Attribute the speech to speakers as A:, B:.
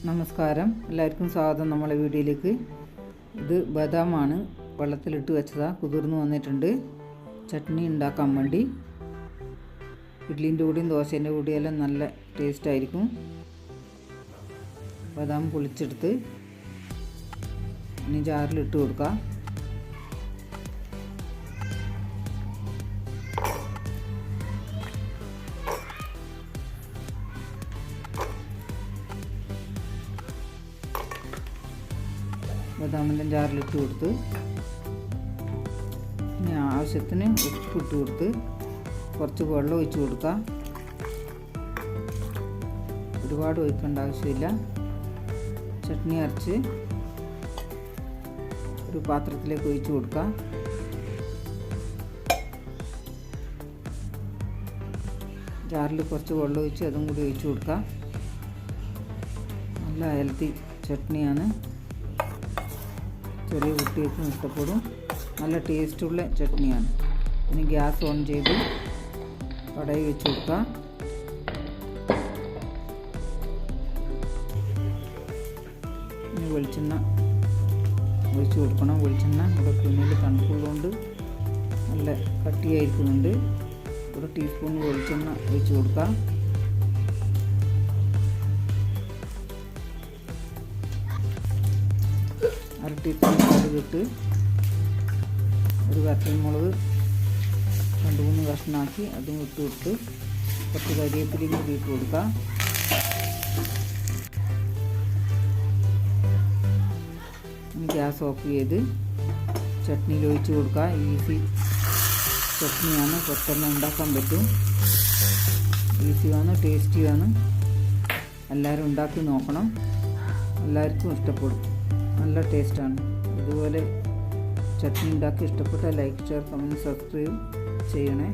A: നമസ്കാരം. എല്ലാവർക്കും സ്വാഗതം നമ്മളെ വീഡിയോയിലേക്ക്. ഇത് ബദാമാണ്. വെള്ളത്തിലിട്ട് വെച്ചതാണ് കുതിർന്ന് വന്നിട്ടുണ്ട്. ചട്നി ഉണ്ടാക്കാൻ വേണ്ടി. ഇഡ്ഡലിന്റെ കൂടെയും ദോശേന്റെ കൂടിയെല്ലാം നല്ല ടേസ്റ്റ് ആയിരിക്കും. ബദാം പൊളിച്ചെടുത്ത് ഇനി ജാറിലിട്ട് കൊടുക്കാം. ബദാമിന്റെ ജാറിലിട്ട് കൊടുത്ത് ഇനി ആവശ്യത്തിന് ഉപ്പ് ഇട്ട് കൊടുത്ത് കുറച്ച് വെള്ളം ഒഴിച്ച് കൊടുക്കാം. ഒരുപാട് ഒഴിക്കേണ്ട ആവശ്യമില്ല. ചട്നി അരച്ച് ഒരു പാത്രത്തിലേക്ക് ഒഴിച്ച് കൊടുക്കാം. ജാറിൽ കുറച്ച് വെള്ളം ഒഴിച്ച് അതും കൂടി ഒഴിച്ച് കൊടുക്കാം. നല്ല ഹെൽത്തി ചട്നിയാണ്. ചെറിയ കുട്ടികൾക്കും ഇഷ്ടപ്പെടും നല്ല ടേസ്റ്റുള്ള ചട്നിയാണ്. ഇനി ഗ്യാസ് ഓൺ ചെയ്ത് കടയിൽ വെച്ച് കൊടുക്കാം. ഇനി വെളിച്ചെണ്ണ ഒഴിച്ച് കൊടുക്കണം. വെളിച്ചെണ്ണ ഇവിടെ തുണിയിൽ തണുപ്പുള്ളതുകൊണ്ട് നല്ല കട്ടിയായിരിക്കുന്നുണ്ട്. ഒരു ടീസ്പൂൺ വെളിച്ചെണ്ണ ഒഴിച്ച് കൊടുക്കാം. അര ടീസ്പൂൺ കടുക് ഇട്ട് ഒരു വറ്റൽമുളക് രണ്ട് മൂന്ന് കഷ്ണമാക്കി അതും ഇട്ട് കൊടുത്ത് കുറച്ച് കരിവേപ്പിലയും കൂടി ഇട്ട് കൊടുക്കാം. ഗ്യാസ് ഓഫ് ചെയ്ത് ചട്നിയിൽ ഒഴിച്ച് കൊടുക്കുക ഈസി ചട്നിയാണ്. പെട്ടെന്ന് ഉണ്ടാക്കാൻ പറ്റും. ഈസിയാണ് ടേസ്റ്റിയാണ്. എല്ലാവരും ഉണ്ടാക്കി നോക്കണം. എല്ലാവർക്കും ഇഷ്ടപ്പെടും. നല്ല ടേസ്റ്റാണ്. ഇതുപോലെ ചട്നി ഉണ്ടാക്കി ഇഷ്ടപ്പെട്ട ലൈക്ക് ഷെയർ കമന്റ് സബ്സ്ക്രൈബ് ചെയ്യണേ.